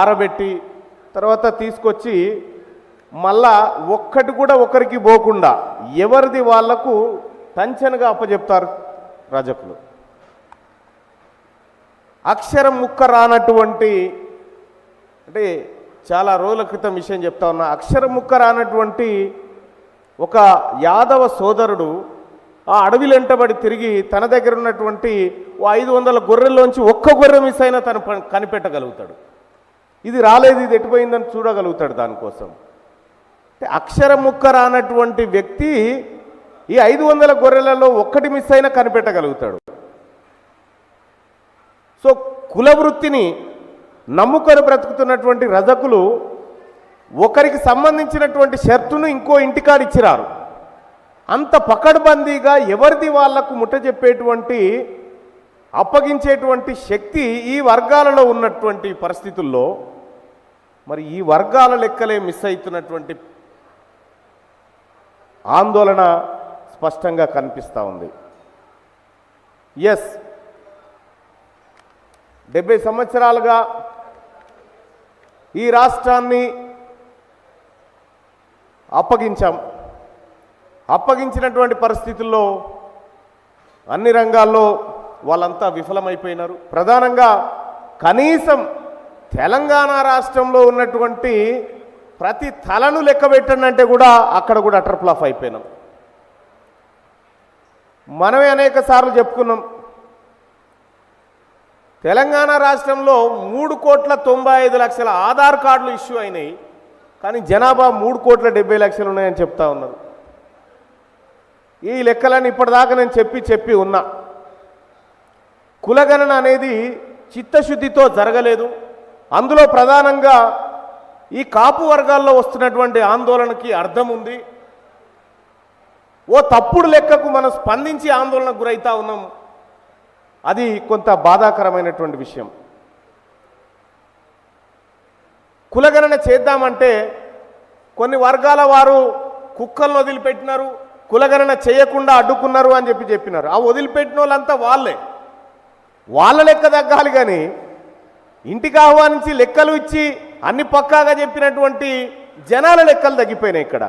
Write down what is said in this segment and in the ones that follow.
ఆరబెట్టి తర్వాత తీసుకొచ్చి మళ్ళా ఒక్కటి కూడా ఒకరికి పోకుండా ఎవరిది వాళ్ళకు టంచన్గా అప్పచెప్తారు రజకులు. అక్షరం ముక్క రానటువంటి అంటే చాలా రోజుల క్రితం విషయం చెప్తా ఉన్నా అక్షరం ముక్క రానటువంటి ఒక యాదవ సోదరుడు ఆ అడవిలెంటబడి తిరిగి తన దగ్గర ఉన్నటువంటి ఓ ఐదు వందల గొర్రెల్లోంచి ఒక్క గొర్రె మిస్ అయినా తను కనిపెట్టగలుగుతాడు. ఇది రాలేదు ఇది ఎటుపోయిందని చూడగలుగుతాడు దానికోసం. అంటే అక్షర ముక్క రానటువంటి వ్యక్తి ఈ ఐదు వందల గొర్రెలలో ఒక్కటి మిస్ అయినా కనిపెట్టగలుగుతాడు. సో కుల వృత్తిని నమ్ముకొని బ్రతుకుతున్నటువంటి రజకులు ఒకరికి సంబంధించినటువంటి షర్తును ఇంకో ఇంటికాడిచ్చిరారు అంత పకడ్బందీగా ఎవరిది వాళ్ళకు ముట్ట చెప్పేటువంటి అప్పగించేటువంటి శక్తి ఈ వర్గాలలో ఉన్నటువంటి పరిస్థితుల్లో మరి ఈ వర్గాల లెక్కలే మిస్ అవుతున్నటువంటి ఆందోళన స్పష్టంగా కనిపిస్తూ ఉంది. ఎస్ డెబ్బై సంవత్సరాలుగా ఈ రాష్ట్రాన్ని అప్పగించాం. అప్పగించినటువంటి పరిస్థితుల్లో అన్ని రంగాల్లో వాళ్ళంతా విఫలమైపోయినారు. ప్రధానంగా కనీసం తెలంగాణ రాష్ట్రంలో ఉన్నటువంటి ప్రతి తలను లెక్క పెట్టండి అంటే కూడా అక్కడ కూడా అటర్ ఫ్లాప్ అయిపోయినాం. మనమే అనేక సార్లు చెప్పుకున్నాం. తెలంగాణ రాష్ట్రంలో మూడు కోట్ల తొంభై ఐదు లక్షల ఆధార్ కార్డులు ఇష్యూ అయినాయి. కానీ జనాభా మూడు కోట్ల డెబ్బై లక్షలు ఉన్నాయని చెప్తా ఉన్నారు. ఈ లెక్కలను ఇప్పటిదాకా నేను చెప్పి చెప్పి ఉన్నా. కులగణన అనేది చిత్తశుద్ధితో జరగలేదు. అందులో ప్రధానంగా ఈ కాపు వర్గాల్లో వస్తున్నటువంటి ఆందోళనకి అర్థం ఉంది. ఓ తప్పుడు లెక్కకు మనం స్పందించి ఆందోళనకు గురైతా ఉన్నాం. అది కొంత బాధాకరమైనటువంటి విషయం. కులగణన చేద్దామంటే కొన్ని వర్గాల వారు కుక్కలను వదిలిపెట్టినారు కులగణన చేయకుండా అడ్డుకున్నారు అని చెప్పి చెప్పినారు. ఆ వదిలిపెట్టిన వాళ్ళంతా వాళ్ళే. వాళ్ళ లెక్క తగ్గాలి కానీ ఇంటికి ఆహ్వానించి లెక్కలు ఇచ్చి అన్ని పక్కాగా చెప్పినటువంటి జనాల లెక్కలు తగ్గిపోయినాయి ఇక్కడ.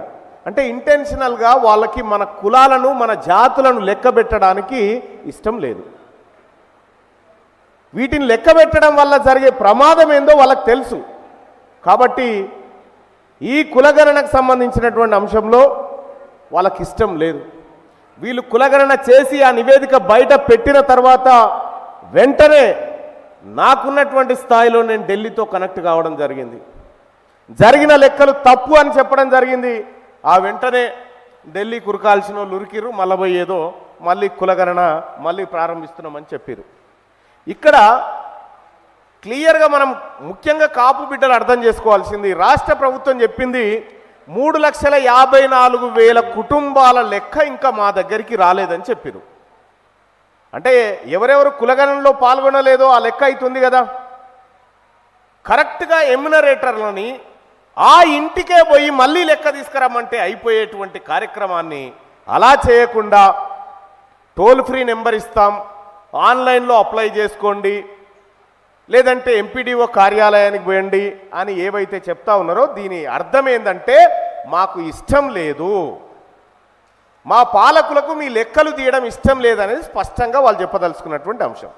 అంటే ఇంటెన్షనల్గా వాళ్ళకి మన కులాలను మన జాతులను లెక్క పెట్టడానికి ఇష్టం లేదు. వీటిని లెక్క పెట్టడం వల్ల జరిగే ప్రమాదం ఏందో వాళ్ళకి తెలుసు. కాబట్టి ఈ కులగణనకు సంబంధించినటువంటి అంశంలో వాళ్ళకి ఇష్టం లేదు. వీళ్ళు కులగణన చేసి ఆ నివేదిక బయట పెట్టిన తర్వాత వెంటనే నాకున్నటువంటి స్థాయిలో నేను ఢిల్లీతో కనెక్ట్ కావడం జరిగింది. జరిగిన లెక్కలు తప్పు అని చెప్పడం జరిగింది. ఆ వెంటనే ఢిల్లీ కురకాల్సిన వాళ్ళు ఉరికిరు మళ్ళీ ఏదో మళ్ళీ కులగణన మళ్ళీ ప్రారంభిస్తున్నామని చెప్పారు ఇక్కడ క్లియర్గా మనం ముఖ్యంగా కాపు బిడ్డలు అర్థం చేసుకోవాల్సింది రాష్ట్ర ప్రభుత్వం చెప్పింది మూడు లక్షల యాభై నాలుగు వేల కుటుంబాల లెక్క ఇంకా మా దగ్గరికి రాలేదని చెప్పారు అంటే ఎవరెవరు కులగణంలో పాల్గొనలేదో ఆ లెక్క అవుతుంది కదా. కరెక్ట్గా ఎమ్యునరేటర్లని ఆ ఇంటికే పోయి మళ్ళీ లెక్క తీసుకురమ్మంటే అయిపోయేటువంటి కార్యక్రమాన్ని అలా చేయకుండా టోల్ ఫ్రీ నెంబర్ ఇస్తాం ఆన్లైన్లో అప్లై చేసుకోండి లేదంటే ఎంపీడీఓ కార్యాలయానికి పోయండి అని ఏవైతే చెప్తా ఉన్నారో దీని అర్థం ఏంటంటే మాకు ఇష్టం లేదు. మా పాలకులకు మీ లెక్కలు తీయడం ఇష్టం లేదనేది స్పష్టంగా వాళ్ళు చెప్పదలుచుకున్నటువంటి అంశం.